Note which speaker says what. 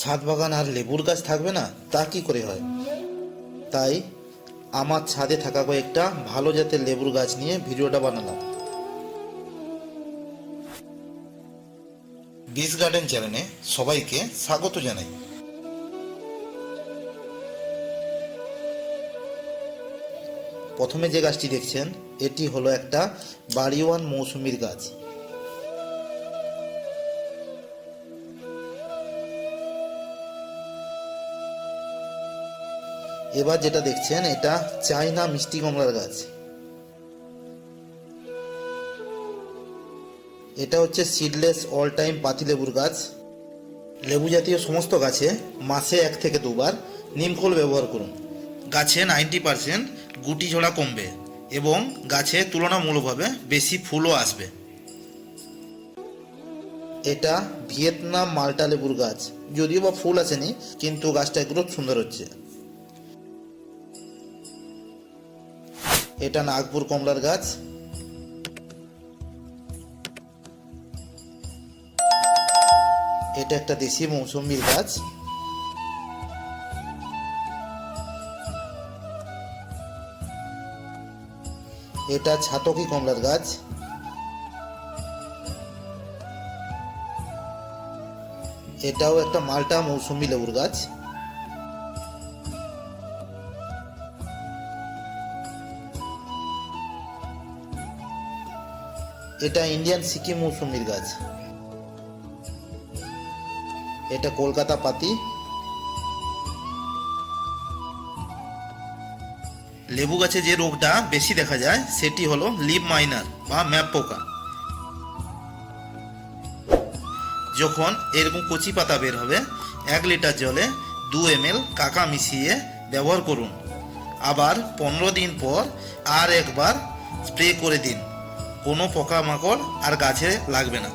Speaker 1: ছাদ বাগান আর লেবুর গাছ থাকবে না? তা কি করে হয়? তাই আমার ছাদে থাকা কয়েকটা ভালো জাতের লেবুর গাছ নিয়ে ভিডিওটা বানালাম। বিস গার্ডেন চ্যানেলে সবাইকে স্বাগত জানাই। প্রথমে যে গাছটি দেখছেন, এটি হলো একটা বাড়িওয়ান মৌসুমির গাছ। এবার যেটা দেখছেন, এটা চাইনা মিষ্টি কমলার গাছ। এটা হচ্ছে সিডলেস অল টাইম পাতিলেবুর গাছ। লেবু জাতীয় সমস্ত গাছে মাসে এক থেকে দুবার নিমখোল ব্যবহার করুন। গাছে নাইনটি পারসেন্ট গুটি ঝোড়া কমবে এবং গাছে তুলনামূলকভাবে বেশি ফুলও আসবে। এটা ভিয়েতনাম মাল্টা লেবুর গাছ। যদিও বা ফুল আসেনি, কিন্তু গাছটা গ্রোথ সুন্দর হচ্ছে। এটা নাগপুর কমলার গাছ। এটা একটা দেশি মৌসুমির গাছ। এটা ছাতকি কমলার গাছ। এটাও একটা মাল্টা মৌসুমি লেবুর গাছ। এটা ইন্ডিয়ান সিকিম মৌসুমির গাছ। এটা কলকাতা পাতি। লেবু গাছে যে রোগটা বেশি দেখা যায়, সেটি হলো লিভ মাইনার বা ম্যাপ পোকা। যখন এরকম কচি পাতা বের হবে, এক লিটার জলে দু এম এল কাকা মিশিয়ে ব্যবহার করুন। আবার পনেরো দিন পর আর একবার স্প্রে করে দিন। কোনো পোকামাকড় আর গাছে লাগবে না।